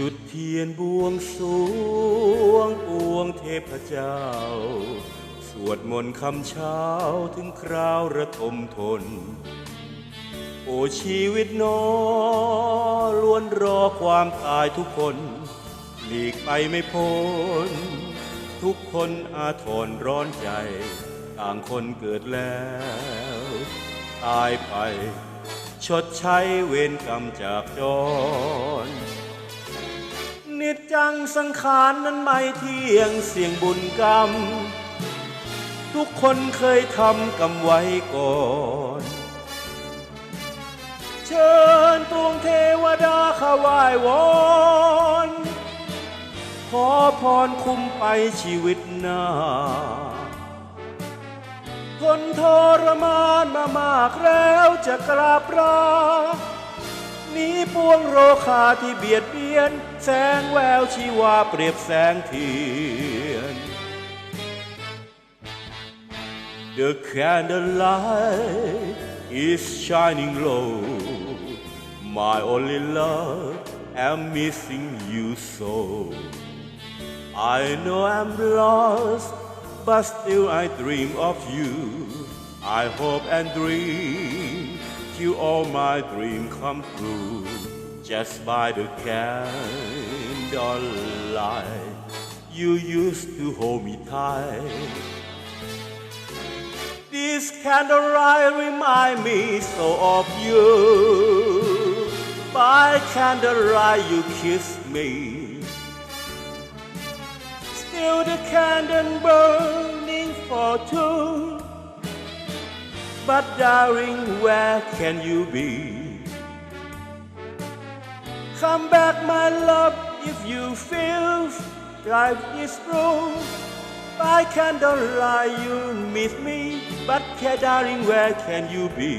จุดเทียนบวงสวงปวงเทพเจ้า สวดมนต์คำเช้าถึงคราวระทมทน โอชีวิตนอล้วนรอความตายทุกคน หลีกไปไม่พ้น ทุกคนอาทรร้อนใจ ต่างคนเกิดแล้ว ตายไป ชดใช้เวรกรรมจากจร นิจจังสังขารนั้นไม่เที่ยงเสี่ยงบุญกรรม ทุกคนเคยทำกรรมไว้ก่อนเชิญตวงเทวดาข้าไหว้วอนขอพรคุ้มไปชีวิตหน้าทนทรมานมามากแล้วจะกราบลา ปวงโรคาที่เบียดเบียน แสงแววชีวาเปรียบแสงเทียน The candlelight is shining low. My only love, I'm missing you so. I know I'm lost, but still I dream of you. I hope and dream till all my dreams come true. Just by the candlelight, you used to hold me tight. This candlelight remind me so of you. By candlelight you kiss me. Still the candle burning for two. But darling, where can you be? Come back, my love, if you feel life is through. By candlelight you miss me, but care darling, where can you be?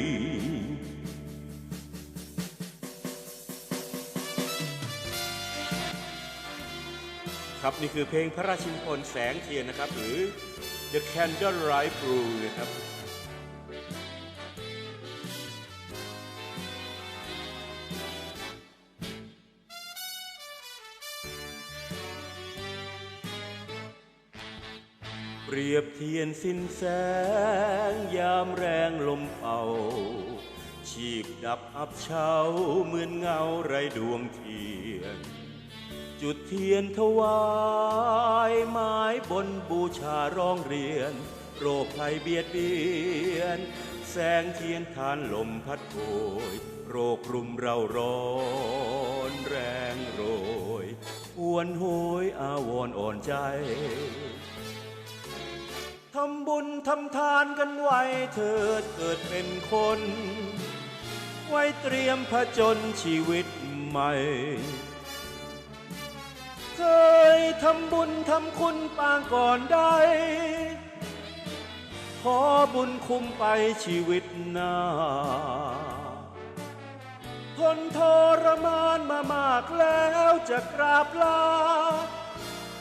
ครับนี่คือเพลงพระราชินพลแสงเทียนนะครับ หรือ The Candlelight Blue นะครับ เปรียบเทียนสิ้นแสง ยามแรงลมเป่า ชีพดับอับเฉาเหมือนเงาไรดวงเทียน จุดเทียนถวายไม้บนบูชาร้องเรียน โรคภัยเบียดเบียน แสงเทียนทานลมพัดโผยโรครุมเราร้อนแรงโรยหวนโหยอาวรอ่อนใจ ทำบุญทำทานกันไว้เถิดเกิดเป็นคน ไว้เตรียมผจญชีวิตใหม่ เคยทำบุญทำคุณปางก่อนได้ ขอบุญคุ้มไปชีวิตหน้าทนทรมานมามากแล้วจะกราบลา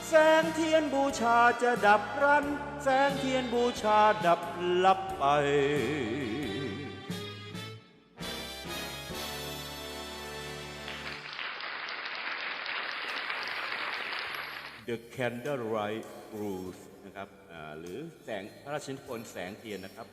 แสงเทียนบูชาจะดับรัน แสงเทียนบูชาดับลับไป The Candlelight Blues นะครับหรือแสงพระราชนิพนธ์แสงเทียนนะครับ